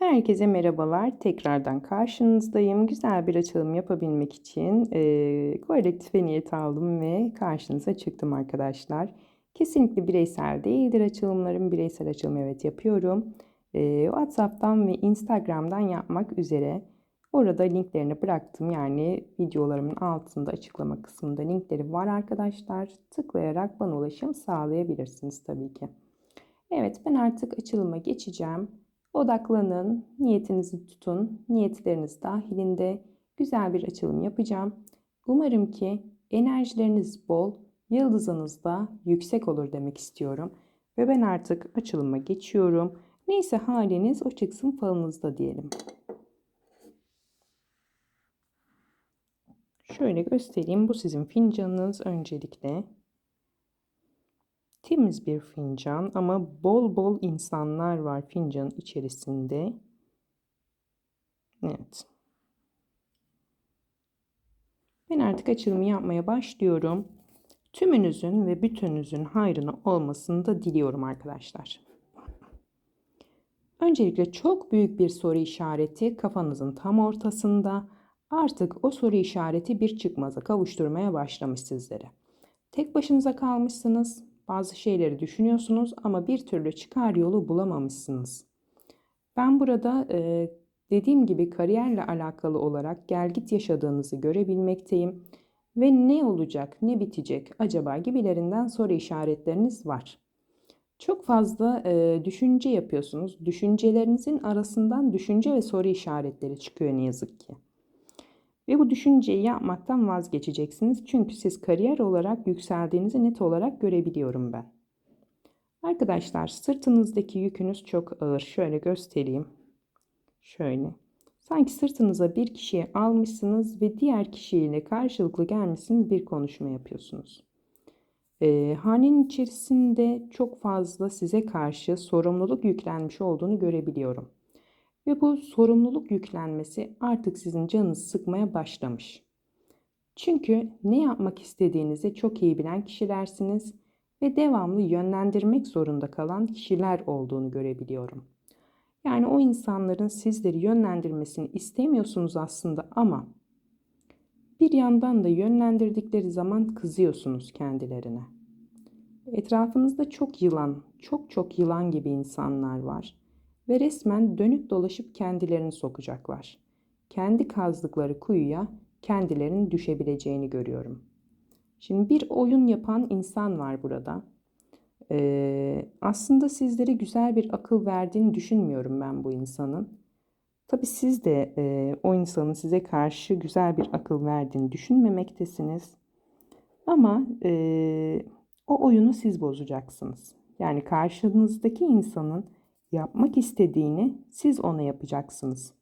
Herkese merhabalar. Tekrardan karşınızdayım. Güzel bir açılım yapabilmek için e, kolektife niyet aldım ve karşınıza çıktım arkadaşlar. Kesinlikle bireysel değildir açılımlarım. Bireysel açılım evet yapıyorum. E, WhatsApp'tan ve Instagram'dan yapmak üzere. Orada linklerini bıraktım. Yani videolarımın altında açıklama kısmında linkleri var arkadaşlar. Tıklayarak bana ulaşım sağlayabilirsiniz tabii ki. Evet ben artık açılıma geçeceğim. Odaklanın, niyetinizi tutun, niyetleriniz dahilinde güzel bir açılım yapacağım. Umarım ki enerjileriniz bol, yıldızınız da yüksek olur demek istiyorum. Ve ben artık açılıma geçiyorum. Neyse haliniz o çıksın falınızda diyelim. Şöyle göstereyim. Bu sizin fincanınız öncelikle. Temiz bir fincan ama bol bol insanlar var fincanın içerisinde. Evet. Ben artık açılımı yapmaya başlıyorum. Tümünüzün ve bütününüzün hayrına olmasını da diliyorum arkadaşlar. Öncelikle çok büyük bir soru işareti kafanızın tam ortasında. Artık o soru işareti bir çıkmaza kavuşturmaya başlamış sizlere. Tek başınıza kalmışsınız. Bazı şeyleri düşünüyorsunuz ama bir türlü çıkar yolu bulamamışsınız. Ben burada e, dediğim gibi kariyerle alakalı olarak gelgit yaşadığınızı görebilmekteyim. Ve ne olacak, ne bitecek acaba gibilerinden soru işaretleriniz var. Çok fazla e, düşünce yapıyorsunuz. Düşüncelerinizin arasından düşünce ve soru işaretleri çıkıyor ne yazık ki. Ve bu düşünceyi yapmaktan vazgeçeceksiniz. Çünkü siz kariyer olarak yükseldiğinizi net olarak görebiliyorum ben. Arkadaşlar sırtınızdaki yükünüz çok ağır. Şöyle göstereyim. Şöyle. Sanki sırtınıza bir kişiyi almışsınız ve diğer kişiyle karşılıklı gelmişsiniz bir konuşma yapıyorsunuz. E, hanenin içerisinde çok fazla size karşı sorumluluk yüklenmiş olduğunu görebiliyorum. Ve bu sorumluluk yüklenmesi artık sizin canınızı sıkmaya başlamış. Çünkü ne yapmak istediğinizi çok iyi bilen kişilersiniz ve devamlı yönlendirmek zorunda kalan kişiler olduğunu görebiliyorum. Yani o insanların sizleri yönlendirmesini istemiyorsunuz aslında ama bir yandan da yönlendirdikleri zaman kızıyorsunuz kendilerine. Etrafınızda çok yılan, çok çok yılan gibi insanlar var ve resmen dönüp dolaşıp kendilerini sokacaklar. Kendi kazdıkları kuyuya kendilerinin düşebileceğini görüyorum. Şimdi bir oyun yapan insan var burada. Ee, aslında sizlere güzel bir akıl verdiğini düşünmüyorum ben bu insanın. Tabi siz de e, o insanın size karşı güzel bir akıl verdiğini düşünmemektesiniz. Ama e, o oyunu siz bozacaksınız. Yani karşınızdaki insanın yapmak istediğini siz ona yapacaksınız.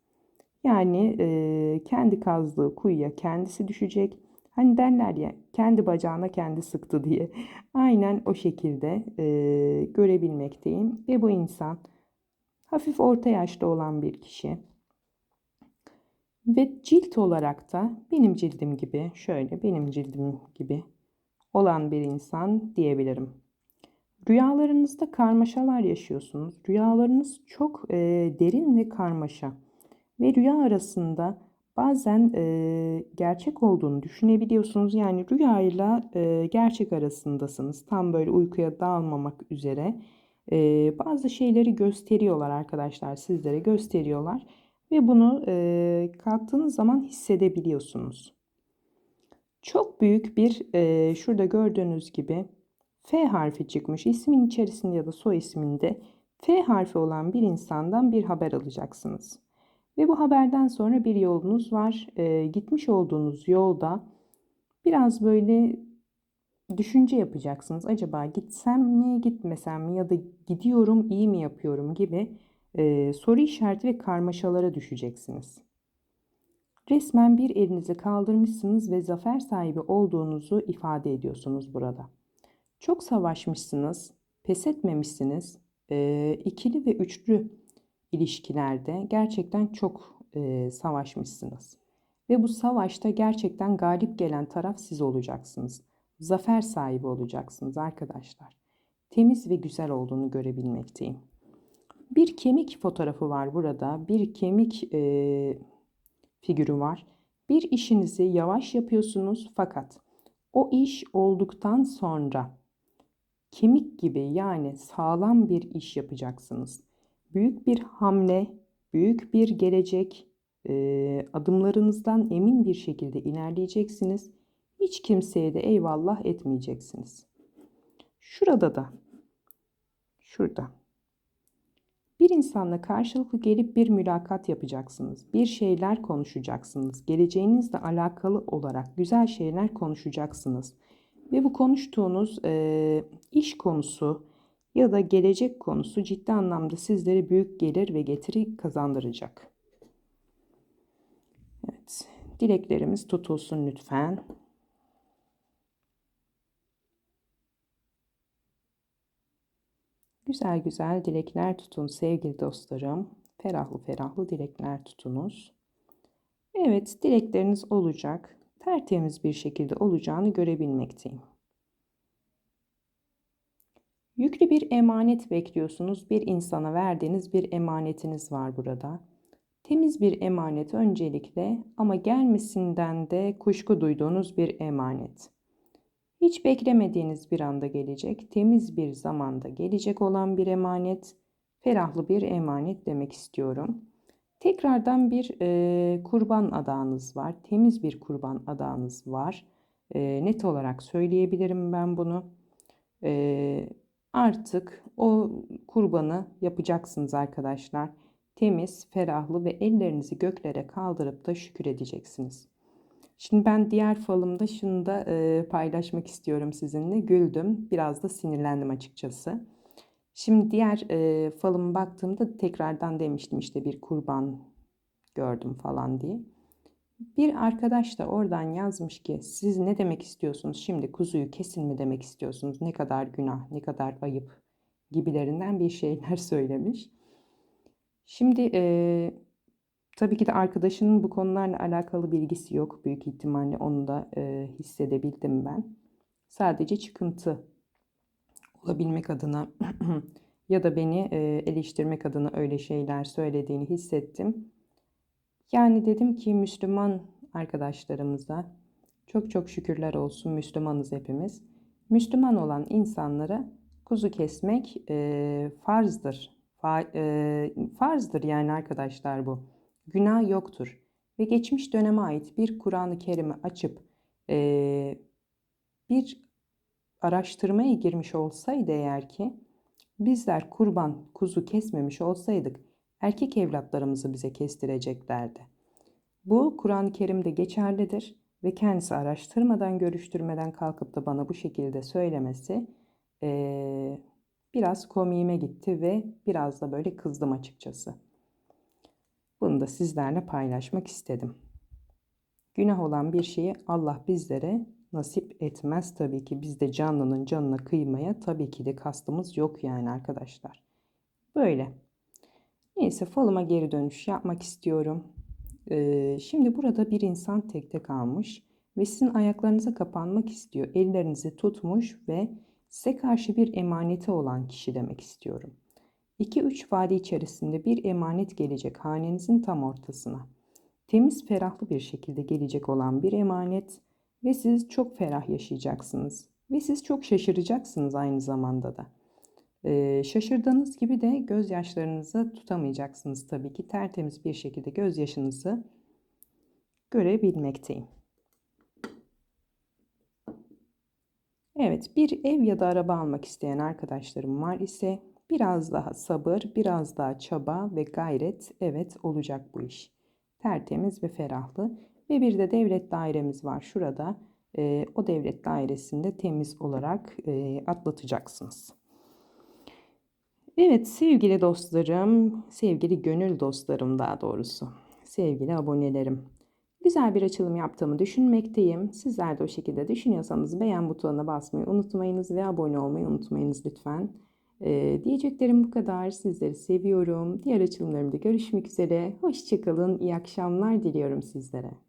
Yani e, kendi kazdığı kuyuya kendisi düşecek. Hani derler ya kendi bacağına kendi sıktı diye. Aynen o şekilde e, görebilmekteyim. Ve bu insan hafif orta yaşta olan bir kişi. Ve cilt olarak da benim cildim gibi şöyle benim cildim gibi olan bir insan diyebilirim. Rüyalarınızda karmaşalar yaşıyorsunuz. Rüyalarınız çok e, derin ve karmaşa. Ve rüya arasında bazen e, gerçek olduğunu düşünebiliyorsunuz. Yani rüyayla e, gerçek arasındasınız. Tam böyle uykuya dalmamak üzere. E, bazı şeyleri gösteriyorlar arkadaşlar sizlere gösteriyorlar. Ve bunu e, kalktığınız zaman hissedebiliyorsunuz. Çok büyük bir e, şurada gördüğünüz gibi F harfi çıkmış. İsmin içerisinde ya da soy isminde F harfi olan bir insandan bir haber alacaksınız. Ve bu haberden sonra bir yolunuz var. E, gitmiş olduğunuz yolda biraz böyle düşünce yapacaksınız. Acaba gitsem mi gitmesem mi ya da gidiyorum iyi mi yapıyorum gibi e, soru işareti ve karmaşalara düşeceksiniz. Resmen bir elinizi kaldırmışsınız ve zafer sahibi olduğunuzu ifade ediyorsunuz burada. Çok savaşmışsınız, pes etmemişsiniz. E, ikili ve üçlü ilişkilerde gerçekten çok e, savaşmışsınız. Ve bu savaşta gerçekten galip gelen taraf siz olacaksınız. Zafer sahibi olacaksınız arkadaşlar. Temiz ve güzel olduğunu görebilmekteyim. Bir kemik fotoğrafı var burada. Bir kemik e, figürü var. Bir işinizi yavaş yapıyorsunuz fakat o iş olduktan sonra kemik gibi yani sağlam bir iş yapacaksınız. Büyük bir hamle, büyük bir gelecek, e, adımlarınızdan emin bir şekilde ilerleyeceksiniz. Hiç kimseye de eyvallah etmeyeceksiniz. Şurada da, şurada. Bir insanla karşılıklı gelip bir mülakat yapacaksınız. Bir şeyler konuşacaksınız. Geleceğinizle alakalı olarak güzel şeyler konuşacaksınız. Ve bu konuştuğunuz e, iş konusu ya da gelecek konusu ciddi anlamda sizlere büyük gelir ve getiri kazandıracak. Evet, dileklerimiz tutulsun lütfen. Güzel güzel dilekler tutun sevgili dostlarım. Ferahlı ferahlı dilekler tutunuz. Evet, dilekleriniz olacak. Tertemiz bir şekilde olacağını görebilmekteyim. Yüklü bir emanet bekliyorsunuz. Bir insana verdiğiniz bir emanetiniz var burada. Temiz bir emanet öncelikle ama gelmesinden de kuşku duyduğunuz bir emanet. Hiç beklemediğiniz bir anda gelecek, temiz bir zamanda gelecek olan bir emanet, ferahlı bir emanet demek istiyorum. Tekrardan bir e, kurban adağınız var, temiz bir kurban adağınız var. E, net olarak söyleyebilirim ben bunu. E, artık o kurbanı yapacaksınız arkadaşlar. Temiz, ferahlı ve ellerinizi göklere kaldırıp da şükür edeceksiniz. Şimdi ben diğer falımda şunu da e, paylaşmak istiyorum sizinle. Güldüm, biraz da sinirlendim açıkçası. Şimdi diğer e, falıma baktığımda tekrardan demiştim işte bir kurban gördüm falan diye. Bir arkadaş da oradan yazmış ki siz ne demek istiyorsunuz? Şimdi kuzuyu kesin mi demek istiyorsunuz? Ne kadar günah, ne kadar ayıp gibilerinden bir şeyler söylemiş. Şimdi e, tabii ki de arkadaşının bu konularla alakalı bilgisi yok. Büyük ihtimalle onu da e, hissedebildim ben. Sadece çıkıntı olabilmek adına ya da beni e, eleştirmek adına öyle şeyler söylediğini hissettim. Yani dedim ki Müslüman arkadaşlarımıza çok çok şükürler olsun Müslümanız hepimiz. Müslüman olan insanlara kuzu kesmek e, farzdır. Fa, e, farzdır yani arkadaşlar bu. Günah yoktur. Ve geçmiş döneme ait bir Kur'an-ı Kerim'i açıp e, bir araştırmaya girmiş olsaydı eğer ki bizler kurban kuzu kesmemiş olsaydık erkek evlatlarımızı bize kestireceklerdi. Bu Kur'an-ı Kerim'de geçerlidir ve kendisi araştırmadan, görüştürmeden kalkıp da bana bu şekilde söylemesi ee, biraz komiğime gitti ve biraz da böyle kızdım açıkçası. Bunu da sizlerle paylaşmak istedim. Günah olan bir şeyi Allah bizlere nasip etmez tabii ki. Biz de canlının canına kıymaya tabii ki de kastımız yok yani arkadaşlar. Böyle. Neyse falıma geri dönüş yapmak istiyorum. Ee, şimdi burada bir insan tekte kalmış ve sizin ayaklarınıza kapanmak istiyor. Ellerinizi tutmuş ve size karşı bir emaneti olan kişi demek istiyorum. 2-3 vade içerisinde bir emanet gelecek hanenizin tam ortasına. Temiz, ferahlı bir şekilde gelecek olan bir emanet ve siz çok ferah yaşayacaksınız. Ve siz çok şaşıracaksınız aynı zamanda da. Ee, şaşırdığınız gibi de gözyaşlarınızı tutamayacaksınız tabii ki. Tertemiz bir şekilde gözyaşınızı görebilmekteyim. Evet, bir ev ya da araba almak isteyen arkadaşlarım var ise biraz daha sabır, biraz daha çaba ve gayret evet olacak bu iş. Tertemiz ve ferahlı ve bir de devlet dairemiz var şurada. E, o devlet dairesinde temiz olarak e, atlatacaksınız. Evet sevgili dostlarım, sevgili gönül dostlarım daha doğrusu, sevgili abonelerim. Güzel bir açılım yaptığımı düşünmekteyim. Sizler de o şekilde düşünüyorsanız beğen butonuna basmayı unutmayınız ve abone olmayı unutmayınız lütfen. Ee, diyeceklerim bu kadar. Sizleri seviyorum. Diğer açılımlarımda görüşmek üzere. Hoşçakalın. İyi akşamlar diliyorum sizlere.